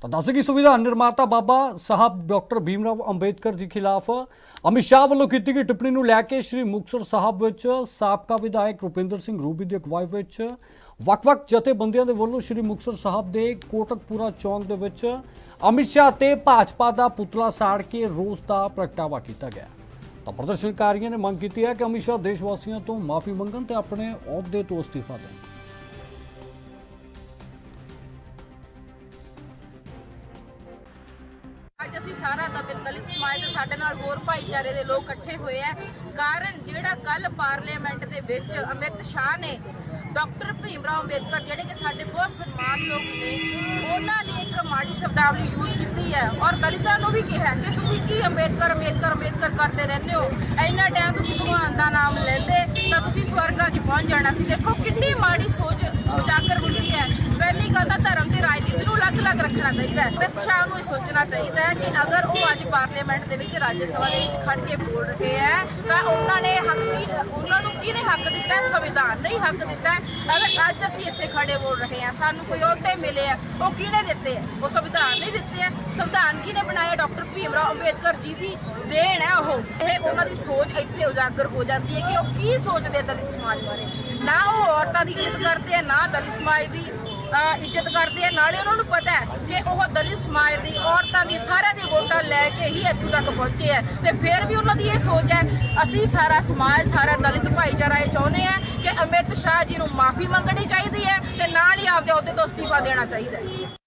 ਤਾਂ ਦੱਸ ਕਿ ਸੰਵਿਧਾਨ ਨਿਰਮਾਤਾ ਬਾਬਾ ਸਾਹਿਬ ਡਾਕਟਰ ਭੀਮਰਾਵ ਅੰਬੇਦਕਰ ਜੀ ਖਿਲਾਫ ਅਮਿਤ ਸ਼ਾਹ ਵੱਲੋਂ ਕੀਤੀ ਗਈ ਟਿੱਪਣੀ ਨੂੰ ਲੈ ਕੇ ਸ੍ਰੀ ਮੁਕਤਸਰ ਸਾਹਿਬ ਵਿੱਚ ਸਾਬਕਾ ਵਿਧਾਇਕ ਰੁਪਿੰਦਰ ਸਿੰਘ ਰੂਬੀ ਦੀ ਅਗਵਾਈ ਵਿੱਚ ਵੱਖ-ਵੱਖ ਜਥੇਬੰਦੀਆਂ ਦੇ ਵੱਲੋਂ ਸ੍ਰੀ ਮੁਕਤਸਰ ਸਾਹਿਬ ਦੇ ਕੋਟਕਪੂਰਾ ਚੌਂਕ ਦੇ ਵਿੱਚ ਅਮਿਤ ਸ਼ਾਹ ਤੇ ਭਾਜਪਾ ਦਾ ਪੁਤਲਾ ਸਾੜ ਕੇ ਰੋਸ ਦਾ ਪ੍ਰਗਟਾਵਾ ਕੀਤਾ ਗਿਆ। ਤਾਂ ਪ੍ਰਦਰਸ਼ਨਕਾਰੀਆਂ ਨੇ ਮੰਗ ਕੀਤੀ ਹੈ ਕਿ ਅਮਿਤ ਸ਼ਾਹ ਦੇਸ਼ ਵਾਸੀਆਂ ਤੋਂ ਮਾਫੀ ਮੰਗਣ ਤੇ ਆਪਣੇ ਅਹੁਦੇ ਤੋਂ ਅਸਤੀਫਾ ਦੇਣ। ਅੱਜ ਅਸੀਂ ਸਾਰਾ ਦਲਿਤ ਦਲਿਤ ਸਮਾਜ ਦੇ ਸਾਡੇ ਨਾਲ ਹੋਰ ਭਾਈਚਾਰੇ ਦੇ ਲੋਕ ਇਕੱਠੇ ਹੋਏ ਆ ਕਾਰਨ ਜਿਹੜਾ ਕੱਲ ਪਾਰਲੀਮੈਂਟ ਦੇ ਵਿੱਚ ਅਮਿਤ ਸ਼ਾਹ ਨੇ ਡਾਕਟਰ ਭੀਮਰਾਓ ਅੰਬੇਦਕਰ, ਜਿਹੜੇ ਕਿ ਸਾਡੇ ਬਹੁਤ ਸਨਮਾਨਯੋਗ ਨੇ, ਉਹਨਾਂ ਲਈ ਇੱਕ ਮਾੜੀ ਸ਼ਬਦਾਵਲੀ ਯੂਜ਼ ਕੀਤੀ ਹੈ ਔਰ ਦਲਿਤਾਂ ਨੂੰ ਵੀ ਕਿਹਾ ਕਿ ਤੁਸੀਂ ਕੀ ਅੰਬੇਦਕਰ ਅੰਬੇਦਕਰ ਅੰਬੇਦਕਰ ਕਰਦੇ ਰਹਿੰਦੇ ਹੋ? ਇੰਨਾ ਟਾਈਮ ਤੁਸੀਂ ਭਗਵਾਨ ਦਾ ਨਾਮ ਲੈਂਦੇ ਤਾਂ ਤੁਸੀਂ ਸਵਰਗਾਂ 'ਚ ਪਹੁੰਚ ਜਾਣਾ ਸੀ। ਦੇਖੋ ਕਿੰਨੀ ਮਾੜੀ ਸੋਚ ਉਜਾਗਰ ਹੁੰਦੀ ਹੈ ਪਹਿਲੀ ਗੱਲ ਤਾਂ ਧਰਮ ਤੇ ਰਾਜਨੀਤੀ ਨੂੰ ਅਲੱਗ-ਅਲੱਗ ਚਾਹੀਦਾ ਹੈ। ਅਮਿਤ ਸ਼ਾਹ ਨੂੰ ਇਹ ਸੋਚਣਾ ਚਾਹੀਦਾ ਹੈ ਕਿ ਅਗਰ ਉਹ ਅੱਜ ਪਾਰਲੀਮੈਂਟ ਦੇ ਵਿੱਚ, ਰਾਜ ਸਭਾ ਦੇ ਵਿੱਚ ਖੜ ਕੇ ਬੋਲ ਰਹੇ ਹੈ, ਤਾਂ ਉਹਨਾਂ ਨੇ ਹੱਕ ਕੀ ਉਹਨਾਂ ਨੂੰ ਕਿਹਨੇ ਹੱਕ ਦਿੱਤਾ ਸੰਵਿਧਾਨ ਨੇ ਹੱਕ ਦਿੱਤਾ ਅਗਰ ਅੱਜ ਅਸੀਂ ਇੱਥੇ ਖੜੇ ਬੋਲ ਰਹੇ ਹਾਂ, ਸਾਨੂੰ ਕੋਈ ਅਹੁਦੇ ਮਿਲੇ ਆ ਉਹ ਕਿਹਨੇ ਦਿੱਤੇ ਆ ਉਹ ਸੰਵਿਧਾਨ ਨੇ ਦਿੱਤੇ ਆ ਸੰਵਿਧਾਨ ਕਿਹਨੇ ਬਣਾਇਆ? ਡਾਕਟਰ ਭੀਮਰਾਓ ਅੰਬੇਦਕਰ ਜੀ ਦੀ ਦੇਣ ਹੈ ਉਹ। ਇਹ ਉਹਨਾਂ ਦੀ ਸੋਚ ਇੱਥੇ ਉਜਾਗਰ ਹੋ ਜਾਂਦੀ ਹੈ ਕਿ ਉਹ ਕੀ ਸੋਚਦੇ ਦਲਿਤ ਸਮਾਜ ਬਾਰੇ? ਨਾ ਉਹ ਔਰਤਾਂ ਦੀ ਇੱਜ਼ਤ ਕਰਦੇ ਆ ਨਾ ਦਲਿਤ ਸਮਾਜ ਦੀ ਇੱਜ਼ਤ ਕਰਦੇ ਆ। ਨਾਲੇ ਉਹਨਾਂ ਨੂੰ ਪਤਾ ਹੈ ਕਿ ਉਹ ਦਲਿਤ ਸਮਾਜ ਦੀ ਔਰਤਾਂ ਦੀ ਸਾਰਿਆਂ ਦੀ ਵੋਟਾਂ ਲੈ ਕੇ ਹੀ ਇੱਥੋਂ ਤੱਕ ਪਹੁੰਚੇ ਆ। ਤੇ ਫਿਰ ਵੀ ਉਹਨਾਂ ਦੀ ਇਹ ਸੋਚ ਹੈ, ਅਸੀਂ ਸਾਰਾ ਸਮਾਜ, ਸਾਰਾ ਦਲਿਤ ਭਾਈਚਾਰਾ ਇਹ ਚਾਹੁੰਦੇ ਆ ਕਿ ਅਮਿਤ ਸ਼ਾਹ ਜੀ ਨੂੰ ਮਾਫੀ ਮੰਗਣੀ ਚਾਹੀਦੀ ਹੈ ਤੇ ਨਾਲ ਹੀ ਆਪਦੇ ਅਹੁਦੇ ਤੋਂ ਅਸਤੀਫਾ ਦੇਣਾ ਚਾਹੀਦਾ ਹੈ।